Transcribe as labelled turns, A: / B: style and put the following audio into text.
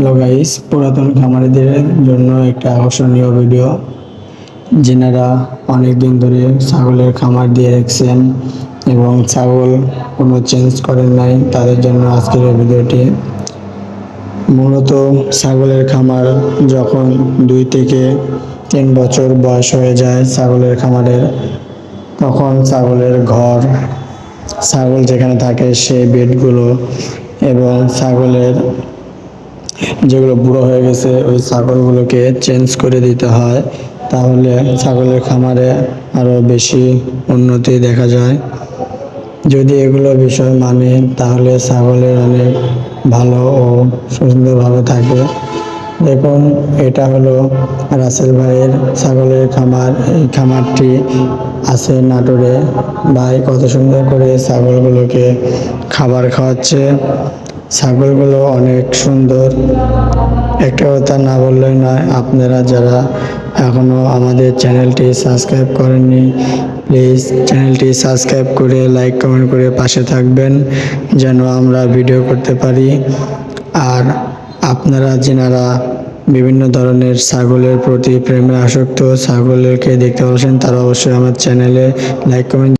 A: Hello guys, পুরাতন খামারিদের জন্য একটা আকর্ষণীয় ভিডিও। যেনারা অনেক দিন ধরে ছাগলের খামার দিয়ে রাখছেন এবং ছাগল কোনো চেঞ্জ করেন নাই, তাদের জন্য আজকের এই ভিডিওটি। মূলত ছাগলের খামার যখন দুই থেকে তিন বছর বয়স হয়ে যায় ছাগলের খামারের, তখন ছাগলের ঘর, ছাগল যেখানে থাকে সেই বেডগুলো এবং ছাগলের যেগুলো বুড়ো হয়ে গেছে, ওই ছাগলগুলোকে চেঞ্জ করে দিতে হয়। তাহলে ছাগলের খামারে আরও বেশি উন্নতি দেখা যায়। যদি এগুলো বিষয় মানে তাহলে ছাগলের অনেক ভালো ও সুন্দরভাবে থাকে। দেখুন, এটা হলো রাসেল ভাইয়ের ছাগলের খামার। এই খামারটি আছে নাটোরে। ভাই কত সুন্দর করে ছাগলগুলোকে খাবার খাওয়াচ্ছে। ছাগলগুলো অনেক সুন্দর। একটা কথা না বললেই নয়, আপনারা যারা এখনও আমাদের চ্যানেলটি সাবস্ক্রাইব করেননি প্লিজ চ্যানেলটি সাবস্ক্রাইব করে লাইক কমেন্ট করে পাশে থাকবেন, যেন আমরা ভিডিও করতে পারি। আর আপনারা যেনারা বিভিন্ন ধরনের ছাগলের প্রতি প্রেমে আসক্ত, ছাগলকে দেখতে পাচ্ছেন তারা অবশ্যই আমার চ্যানেলে লাইক কমেন্ট